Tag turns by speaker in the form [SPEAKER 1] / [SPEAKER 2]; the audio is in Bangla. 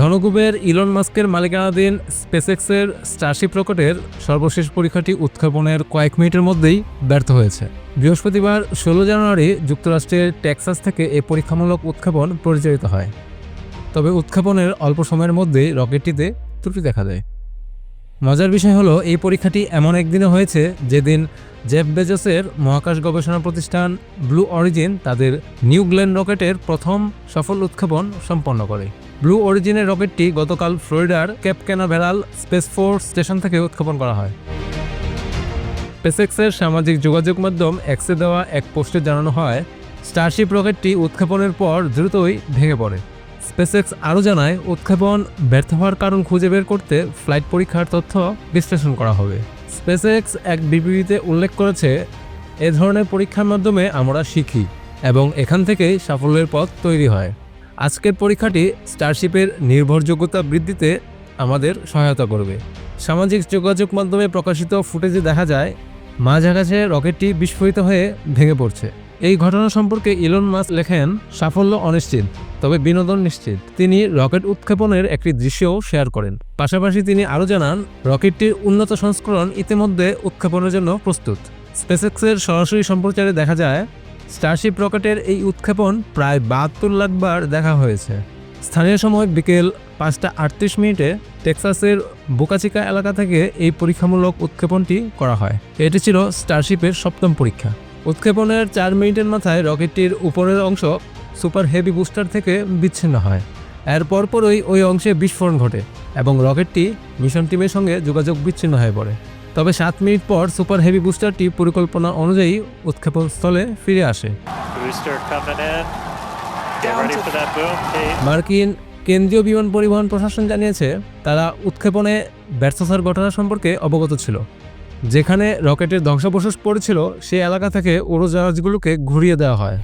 [SPEAKER 1] জনকুবের ইলন মাস্কের মালিকানাধীন স্পেসএক্সের স্টারশিপ রকেটের সর্বশেষ পরীক্ষাটি উৎক্ষেপণের কয়েক মিনিটের মধ্যেই ব্যর্থ হয়েছে। বৃহস্পতিবার ষোলো জানুয়ারি যুক্তরাষ্ট্রের টেক্সাস থেকে এ পরীক্ষামূলক উৎক্ষেপণ পরিচালিত হয়। তবে উৎক্ষেপণের অল্প সময়ের মধ্যেই রকেটটিতে ত্রুটি দেখা দেয়। মজার বিষয় হলো, এই পরীক্ষাটি এমন একদিনে হয়েছে যেদিন জেফ বেজসের মহাকাশ গবেষণা প্রতিষ্ঠান ব্লু অরিজিন তাদের নিউ গ্লেন রকেটের প্রথম সফল উৎক্ষেপণ সম্পন্ন করে। ব্লু অরিজিনের রকেটটি গতকাল ফ্লোরিডার Cape Canaveral Space Force Station থেকে উৎক্ষেপণ করা হয়। স্পেসএক্সের সামাজিক যোগাযোগ মাধ্যম এক্সে দেওয়া এক পোস্টে জানানো হয়, স্টারশিপ রকেটটি উৎক্ষেপণের পর দ্রুতই ভেঙে পড়ে। স্পেসএক্স আরও জানায়, উৎক্ষেপণ ব্যর্থ হওয়ার কারণ খুঁজে বের করতে ফ্লাইট পরীক্ষার তথ্য বিশ্লেষণ করা হবে। স্পেসএক্স এক বিবৃতিতে উল্লেখ করেছে, এ ধরনের পরীক্ষার মাধ্যমে আমরা শিখি এবং এখান থেকেই সাফল্যের পথ তৈরি হয়। আজকের পরীক্ষাটি স্টারশিপের নির্ভরযোগ্যতা বৃদ্ধিতে আমাদের সহায়তা করবে। সামাজিক যোগাযোগ মাধ্যমে প্রকাশিত ফুটেজে দেখা যায় মাঝ আকাশে রকেটটি বিস্ফোরিত হয়ে ভেঙে পড়ছে। এই ঘটনা সম্পর্কে ইলন মাস লেখেন, সাফল্য অনিশ্চিত, তবে বিনোদন নিশ্চিত। তিনি রকেট উৎক্ষেপণের একটি দৃশ্যও শেয়ার করেন। পাশাপাশি তিনি আরও জানান, রকেটটির উন্নত সংস্করণ ইতিমধ্যে উৎক্ষেপণের জন্য প্রস্তুত। স্পেসএক্সের সরাসরি সম্প্রচারে দেখা যায়, স্টারশিপ রকেটের এই উৎক্ষেপণ প্রায় বাহাত্তর লাখ বার দেখা হয়েছে। স্থানীয় সময় বিকেল পাঁচটা আটত্রিশ মিনিটে টেক্সাসের বোকাচিকা এলাকা থেকে এই পরীক্ষামূলক উৎক্ষেপণটি করা হয়। এটি ছিল স্টারশিপের সপ্তম পরীক্ষা। উৎক্ষেপণের চার মিনিটের মাথায় রকেটটির উপরের অংশ সুপার হেভি বুস্টার থেকে বিচ্ছিন্ন হয়। এর পরপরই ওই অংশে বিস্ফোরণ ঘটে এবং রকেটটি মিশন টিমের সঙ্গে যোগাযোগ বিচ্ছিন্ন হয়ে পড়ে। তবে সাত মিনিট পর সুপার হেভি বুস্টারটি পরিকল্পনা অনুযায়ী উৎক্ষেপণ স্থলে ফিরে আসে. মার্কিন কেন্দ্রীয় বিমান পরিবহন প্রশাসন জানিয়েছে তারা উৎক্ষেপণে ব্যর্থতার ঘটনা সম্পর্কে অবগত ছিল। যেখানে রকেটের ধ্বংসাবশেষ পড়েছিল সেই এলাকা থেকে উড়োজাহাজগুলোকে ঘুরিয়ে দেওয়া হয়।